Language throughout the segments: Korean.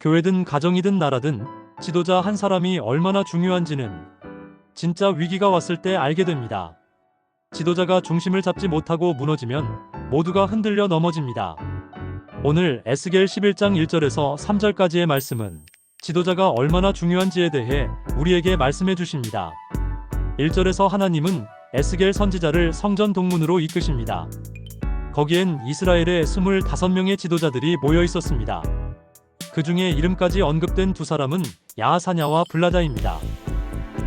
교회든 가정이든 나라든 지도자 한 사람이 얼마나 중요한지는 진짜 위기가 왔을 때 알게 됩니다. 지도자가 중심을 잡지 못하고 무너지면 모두가 흔들려 넘어집니다. 오늘 에스겔 11장 1절에서 3절까지의 말씀은 지도자가 얼마나 중요한지에 대해 우리에게 말씀해 주십니다. 1절에서 하나님은 에스겔 선지자를 성전 동문으로 이끄십니다. 거기엔 이스라엘의 25명의 지도자들이 모여 있었습니다. 그 중에 이름까지 언급된 두 사람은 야하사냐와 블라다입니다.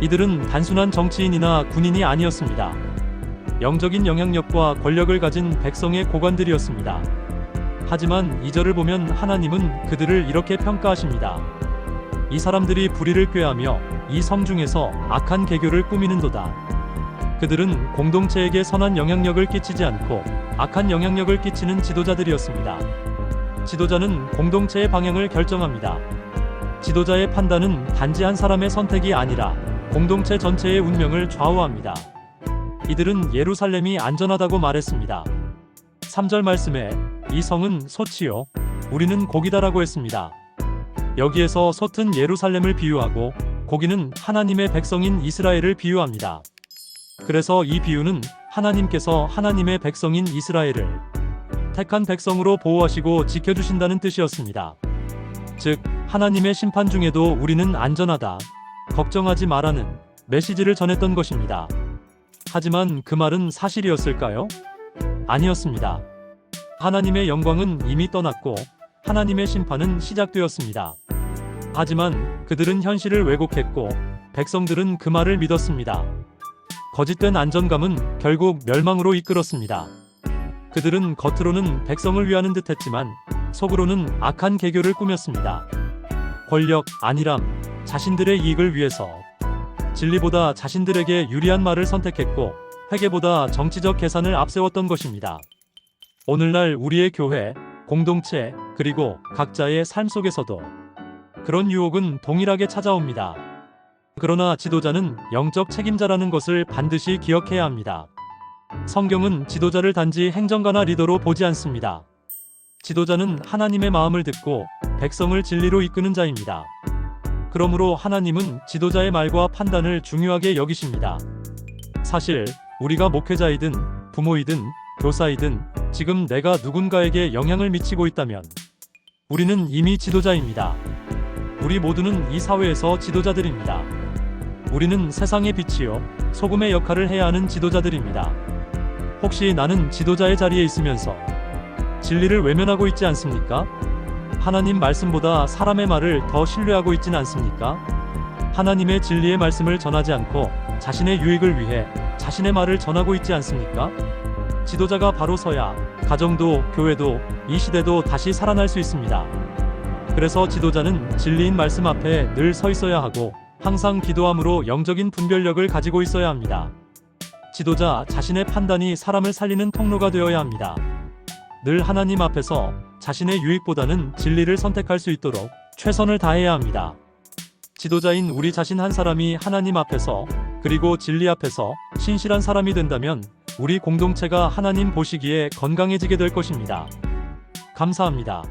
이들은 단순한 정치인이나 군인이 아니었습니다. 영적인 영향력과 권력을 가진 백성의 고관들이었습니다. 하지만 이절을 보면 하나님은 그들을 이렇게 평가하십니다. 이 사람들이 불의를 꾀하며 이 성 중에서 악한 계교를 꾸미는도다. 그들은 공동체에게 선한 영향력을 끼치지 않고 악한 영향력을 끼치는 지도자들이었습니다. 지도자는 공동체의 방향을 결정합니다. 지도자의 판단은 단지 한 사람의 선택이 아니라 공동체 전체의 운명을 좌우합니다. 이들은 예루살렘이 안전하다고 말했습니다. 3절 말씀에 이 성은 소치요 우리는 고기다라고 했습니다. 여기에서 솥은 예루살렘을 비유하고 고기는 하나님의 백성인 이스라엘을 비유합니다. 그래서 이 비유는 하나님께서 하나님의 백성인 이스라엘을 택한 백성으로 보호하시고 지켜주신다는 뜻이었습니다. 즉, 하나님의 심판 중에도 우리는 안전하다. 걱정하지 말라는 메시지를 전했던 것입니다. 하지만 그 말은 사실이었을까요? 아니었습니다. 하나님의 영광은 이미 떠났고 하나님의 심판은 시작되었습니다. 하지만 그들은 현실을 왜곡했고 백성들은 그 말을 믿었습니다. 거짓된 안전감은 결국 멸망으로 이끌었습니다. 그들은 겉으로는 백성을 위하는 듯 했지만 속으로는 악한 계교를 꾸몄습니다. 권력, 안일함, 자신들의 이익을 위해서 진리보다 자신들에게 유리한 말을 선택했고 회계보다 정치적 계산을 앞세웠던 것입니다. 오늘날 우리의 교회, 공동체, 그리고 각자의 삶 속에서도 그런 유혹은 동일하게 찾아옵니다. 그러나 지도자는 영적 책임자라는 것을 반드시 기억해야 합니다. 성경은 지도자를 단지 행정가나 리더로 보지 않습니다. 지도자는 하나님의 마음을 듣고 백성을 진리로 이끄는 자입니다. 그러므로 하나님은 지도자의 말과 판단을 중요하게 여기십니다. 사실 우리가 목회자이든 부모이든 교사이든 지금 내가 누군가에게 영향을 미치고 있다면 우리는 이미 지도자입니다. 우리 모두는 이 사회에서 지도자들입니다. 우리는 세상의 빛이요 소금의 역할을 해야 하는 지도자들입니다. 혹시 나는 지도자의 자리에 있으면서 진리를 외면하고 있지 않습니까? 하나님 말씀보다 사람의 말을 더 신뢰하고 있진 않습니까? 하나님의 진리의 말씀을 전하지 않고 자신의 유익을 위해 자신의 말을 전하고 있지 않습니까? 지도자가 바로 서야 가정도 교회도 이 시대도 다시 살아날 수 있습니다. 그래서 지도자는 진리인 말씀 앞에 늘 서 있어야 하고 항상 기도함으로 영적인 분별력을 가지고 있어야 합니다. 지도자 자신의 판단이 사람을 살리는 통로가 되어야 합니다. 늘 하나님 앞에서 자신의 유익보다는 진리를 선택할 수 있도록 최선을 다해야 합니다. 지도자인 우리 자신 한 사람이 하나님 앞에서 그리고 진리 앞에서 신실한 사람이 된다면 우리 공동체가 하나님 보시기에 건강해지게 될 것입니다. 감사합니다.